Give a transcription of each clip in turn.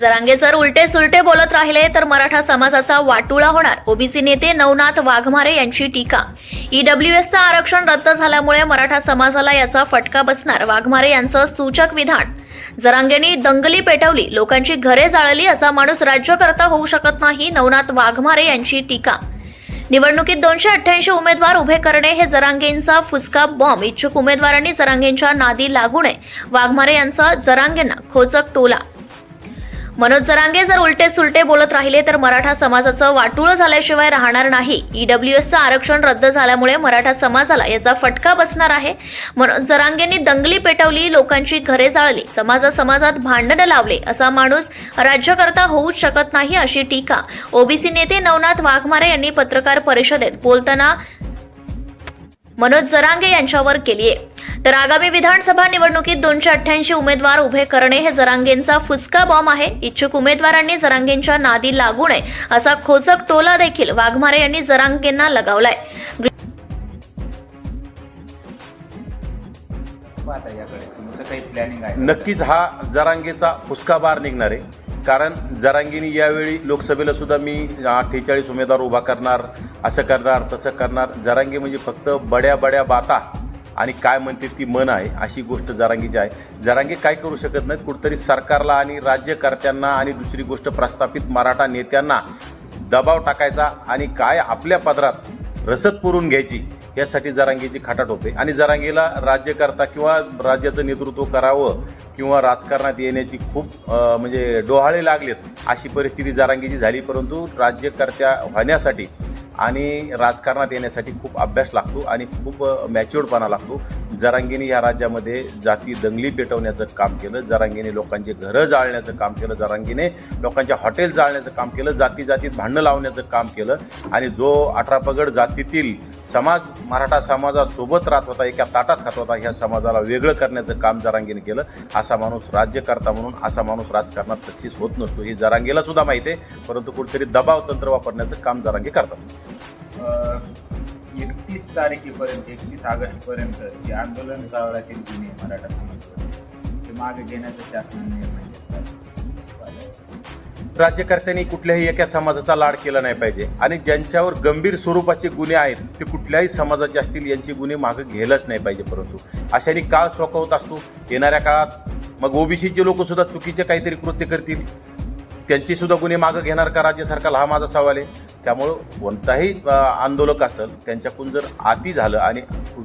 जरांगे जर उलटे सुलटे बोलत राहिले तर मराठा समाजाचा वाटुळा होणार. ओबीसी नेते नवनाथ वाघमारे यांची टीका. ईडब्ल्यूएसचं आरक्षण रद्द झाल्यामुळे मराठा समाजाला याचा फटका बसणार. वाघमारे यांचं सूचक विधान. जरांगेंनी दंगली पेटवली. लोकांची घरे जाळली असा माणूस राज्यकर्ता होऊ शकत नाही नवनाथ वाघमारे यांची टीका. निवडणुकीत दोनशे अठ्ठ्याऐंशी उमेदवार उभे करणे हे जरांगेंचा फुसका बॉम्ब इच्छुक उमेदवारांनी जरांगेंच्या नादी लागू नये. वाघमारे यांचा जरांगेंना खोचक टोला. मनोज जरांगे जर उलटे सुलटे बोलत राहिले तर मराठा समाजाचं वाटूळ झाल्याशिवाय राहणार नाही. ईडब्ल्यूएसचं आरक्षण रद्द झाल्यामुळे मराठा समाजाला याचा फटका बसणार आहे. मनोज जरांगेंनी दंगली पेटवली लोकांची घरे जाळली समाजा समाजात भांडणं लावले असा माणूस राज्यकर्ता होऊच शकत नाही अशी टीका. ओबीसी नेते नवनाथ वाघमारे यांनी पत्रकार परिषदेत बोलताना मनोज जरांगे यांच्यावर केली आहे तर आगामी विधानसभा निवडणुकीत दोनशे अठ्ठ्याऐंशी उमेदवार उभे करणे हे जरांगेंचा फुसका बॉम्ब आहे. इच्छुक उमेदवारांनी जरांगेंच्या नादी लागू नये असा खोचक टोला देखील वाघमारे यांनी जरांगेंना लगावलाय. आहे नक्कीच हा जरांगेचा फुसकाबार निघणार आहे. कारण जरांगीनी यावेळी लोकसभेला सुद्धा मी अठ्ठेचाळीस उमेदवार उभा करणार असं करणार तसं करणार. जरांगे म्हणजे फक्त बड्या बड्या बाता. आणि काय म्हणते ती मन आहे अशी गोष्ट जरांगीची आहे. जरांगी काय करू शकत नाहीत कुठंतरी सरकारला आणि राज्यकर्त्यांना आणि दुसरी गोष्ट प्रस्थापित मराठा नेत्यांना दबाव टाकायचा आणि काय आपल्या पदरात रसद पुरून घ्यायची यासाठी जरांगीची खाटाट होते आणि जरांगीला राज्यकर्ता किंवा राज्याचं नेतृत्व करावं किंवा राजकारणात येण्याची खूप म्हणजे डोहाळे लागलेत अशी परिस्थिती जरांगीची झाली. परंतु राज्यकर्त्या होण्यासाठी आणि राजकारणात येण्यासाठी खूप अभ्यास लागतो आणि खूप मॅच्युअर्डपणा लागतो. जरांगीने या राज्यामध्ये जाती दंगली पेटवण्याचं काम केलं जरांगीने लोकांचे घरं जाळण्याचं काम केलं जरांगीने लोकांच्या हॉटेल जाळण्याचं काम केलं जाती जातीत भांडणं लावण्याचं काम केलं आणि जो अठरापगड जातीतील समाज मराठा समाजासोबत राहत होता एका ताटात खात होता ह्या समाजाला वेगळं करण्याचं काम जरांगीने केलं. असा माणूस राज्यकर्ता म्हणून असा माणूस राजकारणात सक्सेस होत नसतो हे जरांगीला सुद्धा माहिती आहे परंतु कुठेतरी दबाव तंत्र वापरण्याचं काम जरांगी करतात. एकतीस तारखेपर्यंत एकतीस ऑगस्ट पर्यंत जे आंदोलन कावळातील गुन्हे मराठा समाजावर ते मागे घेण्याचं शासनाने निर्णय घेतला राज्यकर्त्यांनी कुठल्याही एका समाजाचा लाड केला नाही पाहिजे. आणि ज्यांच्यावर गंभीर स्वरूपाचे गुन्हे आहेत ते कुठल्याही समाजाचे असतील यांचे गुन्हे मागं घ्यायलाच नाही पाहिजे परंतु अशाने काळ सोकवत असतो. येणाऱ्या काळात मग ओबीसीचे लोक सुद्धा चुकीचे काहीतरी कृत्य करतील त्यांचे सुद्धा गुन्हे मागं घेणार का राज्य सरकार? हा माझा सवाल आहे. त्यामुळं कोणताही आंदोलक असेल त्यांच्याकडून जर आती झालं आणि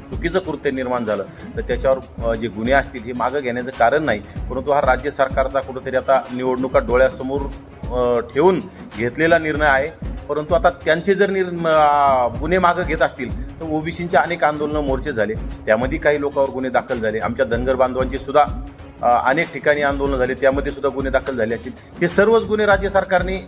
चुकीचं कृत्य निर्माण झालं तर त्याच्यावर जे गुन्हे असतील हे मागं घेण्याचं कारण नाही. परंतु हा राज्य सरकारचा कुठंतरी आता निवडणुका डोळ्यासमोर ठेवून घेतलेला निर्णय आहे. परंतु आता त्यांचे जर निर गुन्हे मागं घेत असतील तर ओबीसींचे अनेक आंदोलनं मोर्चे झाले. त्यामध्ये काही लोकांवर गुन्हे दाखल झाले. आमच्या धनगर बांधवांची सुद्धा अनेक ठिकाणी आंदोलनं झाली त्यामध्ये सुद्धा गुन्हे दाखल झाले असतील. हे सर्वच गुन्हे राज्य सरकारने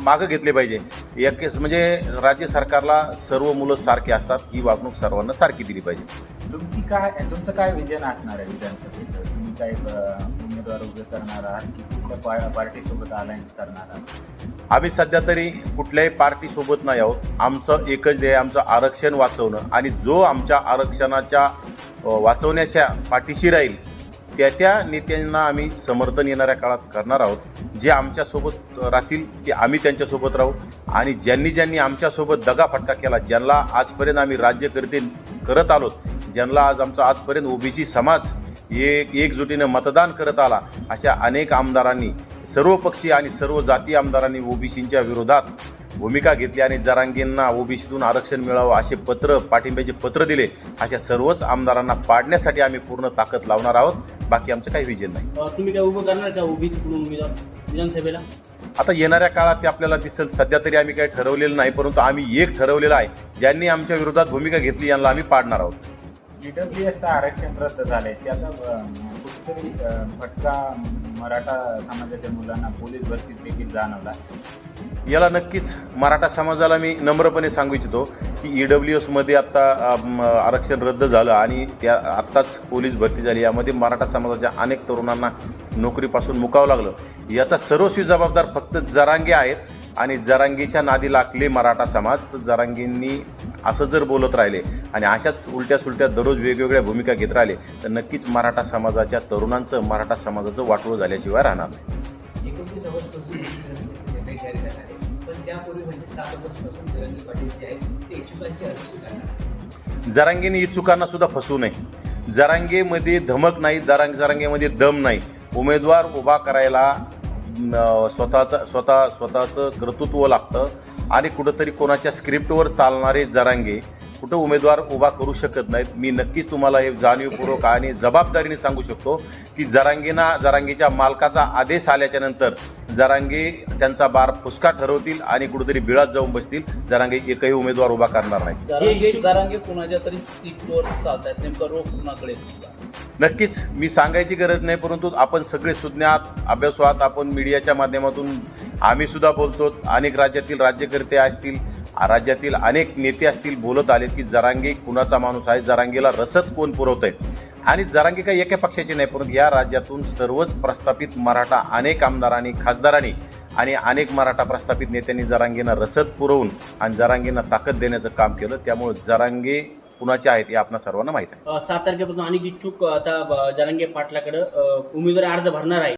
मागं घेतले पाहिजे. एक म्हणजे राज्य सरकारला सर्व मुलं सारखे असतात ही वागणूक सर्वांना सारखी दिली पाहिजे. तुमची काय तुमचं काय विजन असणार आहे विधानसभेचं? तुम्ही काय उमेदवार उभे करणार आहात की कुठल्या पा- पार्टीसोबत अलायन्स करणार आहात? आम्ही सध्या तरी कुठल्याही पार्टीसोबत नाही आहोत. आमचं एकच ध्येय आमचं आरक्षण वाचवणं. आणि जो आमच्या आरक्षणाच्या वाचवण्याच्या पाठीशी राहील त्या त्या नेत्यांना आम्ही समर्थन येणाऱ्या काळात करणार आहोत. जे आमच्यासोबत राहतील ते आम्ही त्यांच्यासोबत राहू. आणि ज्यांनी ज्यांनी आमच्यासोबत दगाफटका केला ज्यांना आजपर्यंत आम्ही राज्यकर्ते करत आलो ज्यांना आज आमचा आजपर्यंत ओबीसी समाज एक एकजुटीनं मतदान करत आला अशा अनेक आमदारांनी सर्व पक्षीय आणि सर्व जाती आमदारांनी ओबीसींच्या विरोधात भूमिका घेतली आणि जरांगींना ओबीसीतून आरक्षण मिळावं असे पत्र पाठिंब्याचे पत्र दिले अशा सर्वच आमदारांना पाडण्यासाठी आम्ही पूर्ण ताकद लावणार आहोत. बाकी आमचं काही विजन नाही. तुम्ही काय उभं करणार का ओबीसी कडून उमेदवार विधानसभेला? आता येणाऱ्या काळात ते आपल्याला दिसेल. सध्या तरी आम्ही काही ठरवलेलं नाही परंतु आम्ही एक ठरवलेलं आहे. ज्यांनी आमच्या विरोधात भूमिका घेतली यांना आम्ही पाडणार आहोत. आरक्षण रद्द झालंय. त्याचा कुठेतरी फटका मराठा समाजाच्या मुलांना पोलीस भरतीत देखील जाणवला याला नक्कीच मराठा समाजाला मी नम्रपणे सांगू इच्छितो की ई डब्ल्यू एसमध्ये आत्ता आरक्षण रद्द झालं आणि त्या आत्ताच पोलीस भरती झाली. यामध्ये मराठा समाजाच्या अनेक तरुणांना नोकरीपासून मुकावं लागलं. याचा सर्वस्वी जबाबदार फक्त जरांगे आहेत आणि जरांगीच्या नादी लागले मराठा समाज. तर जरांगींनी असं जर बोलत राहिले आणि अशाच उलट्या सुलट्या दररोज वेगवेगळ्या भूमिका घेत राहिले तर नक्कीच मराठा समाजाच्या तरुणांचं मराठा समाजाचं वाटोळं झाल्याशिवाय राहणार नाही. म्हणजे जरांगेने इच्छुकांना सुद्धा फसवू नये. जरांगेमध्ये धमक नाही दरांग जरांगेमध्ये दम नाही. उमेदवार उभा करायला स्वतःचं स्वतः स्वतःचं कर्तृत्व लागतं. आणि कुठंतरी कोणाच्या स्क्रिप्टवर चालणारे जरांगे कुठं उमेदवार उभा करू शकत नाहीत. मी नक्कीच तुम्हाला हे जाणीवपूर्वक आणि जबाबदारीने सांगू शकतो की जरांगेना जरांगेच्या मालकाचा आदेश आल्याच्यानंतर जरांगे त्यांचा बार फुसका ठरवतील आणि कुठेतरी बिळात जाऊन बसतील. जरांगे एकही उमेदवार उभा करणार जरांगे कुणाच्या तरी कुणाकडे तुमचा? नक्कीच मी सांगायची गरज नाही परंतु आपण सगळे सुज्ञात अभ्यासवात आपण मीडियाच्या माध्यमातून आम्ही सुद्धा बोलतो अनेक राज्यातील राज्यकर्ते असतील राज्यातील अनेक नेते असतील बोलत आलेत की जरांगे कुणाचा माणूस आहे जरांगेला रसद कोण पुरवत आहे आणि जरांगे काही एका पक्षाची नाही परंतु या राज्यातून सर्वच प्रस्थापित मराठा अनेक आमदारांनी खासदारांनी आणि अनेक मराठा प्रस्थापित नेत्यांनी जरांगेंना रसद पुरवून आणि जरांगेंना ताकद देण्याचं काम केलं. त्यामुळे जरांगे कुणाचे आहेत हे आपणा सर्वांना माहीत आहे. सात तारखेपासून अनेक इच्छुक आता जरांगे पाटलाकडे अ, उमेदवारी अर्ज भरणार आहे.